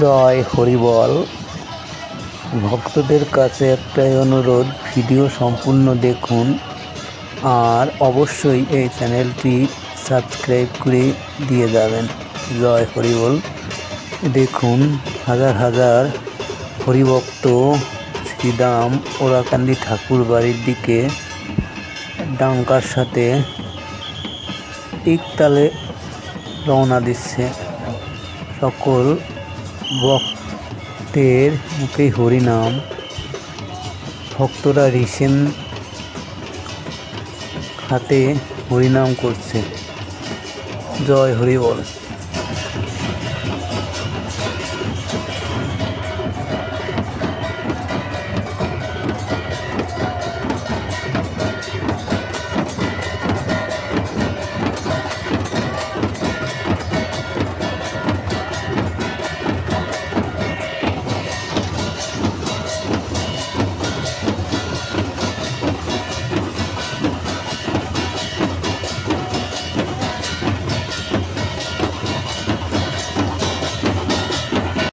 জয় হরিবল। ভক্তদের কাছে একটাই অনুরোধ, ভিডিও সম্পূর্ণ দেখুন আর অবশ্যই এই চ্যানেলটি সাবস্ক্রাইব করে দিয়ে যাবেন। জয় হরিবল। দেখুন, হাজার হাজার হরিভক্ত শ্রীদাম ওরাকান্দি ঠাকুর বাড়ির দিকে ডাঙ্কার সাথে একতালে রওনা দিচ্ছে। সকল ভক্তের মুখে হরিনাম। ভক্তরা রিসেন হাতে হরিনাম করছে। জয় হরি বল।